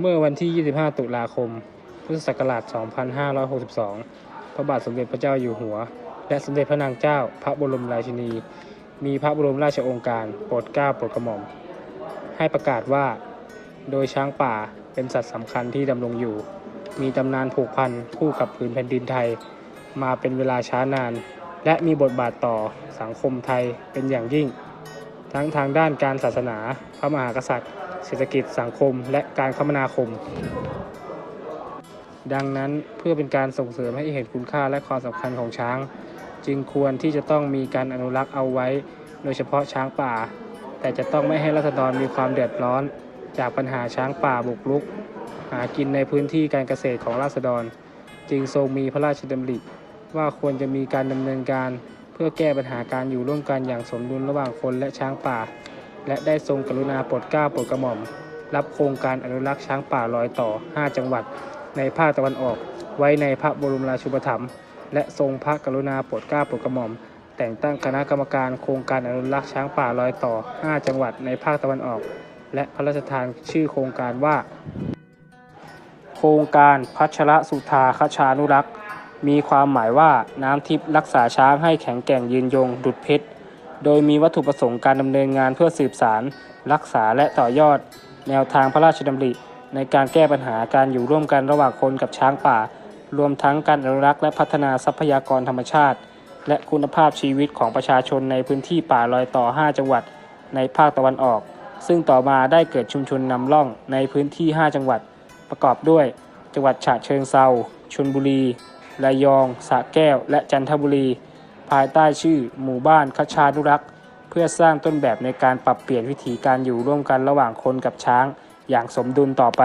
เมื่อวันที่ 25 ตุลาคม พุทธศักราช 2562 พระบาทสมเด็จพระเจ้าอยู่หัว และสมเด็จพระนางเจ้า พระบรมราชินี มีพระบรมราชโองการโปรดเกล้าโปรดกระหม่อม ให้ประกาศว่า โดยช้างป่าเป็นสัตว์สำคัญที่ดำรงอยู่ มีตำนานผูกพันคู่กับผืนแผ่นดินไทย มาเป็นเวลาช้านาน และมีบทบาทต่อสังคมไทยเป็นอย่างยิ่ง ทั้งทางด้านการศาสนา พระมหากษัตริย์ เศรษฐกิจสังคมและการคมนาคม ดังนั้นเพื่อเป็นการส่งเสริมให้เห็นคุณค่าและความสำคัญของช้าง จึงควรที่จะต้องมีการอนุรักษ์เอาไว้ โดยเฉพาะช้างป่า แต่จะต้องไม่ให้รัษฎรมีความเดือดร้อน จากปัญหาช้างป่าบุกรุก หากินในพื้นที่การเกษตรของราษฎร จึงทรงมีพระราชดำริว่าควรจะมีการดำเนินการ เพื่อแก้ปัญหาการอยู่ร่วมกันอย่างสมดุลระหว่างคนและช้างป่า และได้ทรงกรุณาโปรดเกล้าโปรดกระหม่อม รับโครงการอนุรักษ์ช้างป่ารอยต่อ 5 จังหวัด ในภาคตะวันออก ไว้ในพระบรมราชูปถัมภ์และทรงพระกรุณาโปรดเกล้าโปรดกระหม่อม แต่งตั้งคณะกรรมการโครงการอนุรักษ์ช้างป่ารอยต่อ 5 จังหวัดในภาคตะวันออก และพระราชทานชื่อโครงการว่า โครงการพัชรสุธาคชานุรักษ์มีความหมายว่าน้ำทิพย์รักษาช้างให้แข็งแกร่งยืนยงดุดเพชร โดยมีวัตถุประสงค์การดำเนินงานเพื่อสืบสาร รักษาและต่อยอด แนวทางพระราชดำริ ในการแก้ปัญหาการอยู่ร่วมกันระหว่างคนกับช้างป่า รวมทั้งการอนุรักษ์และพัฒนาทรัพยากรธรรมชาติ และคุณภาพชีวิตของประชาชนในพื้นที่ป่ารอยต่อ 5 จังหวัด ในภาคตะวันออก ซึ่งต่อมาได้เกิดชุมชนนำร่องในพื้นที่ 5 จังหวัด ประกอบด้วย จังหวัดฉะเชิงเซาชลบุรีระยองสระแก้ว และจันทบุรี ภายใต้ชื่อหมู่บ้านคชานุรักษ์ เพื่อสร้างต้นแบบในการปรับเปลี่ยนวิถีการอยู่ร่วมกันระหว่างคนกับช้าง อย่างสมดุลต่อไป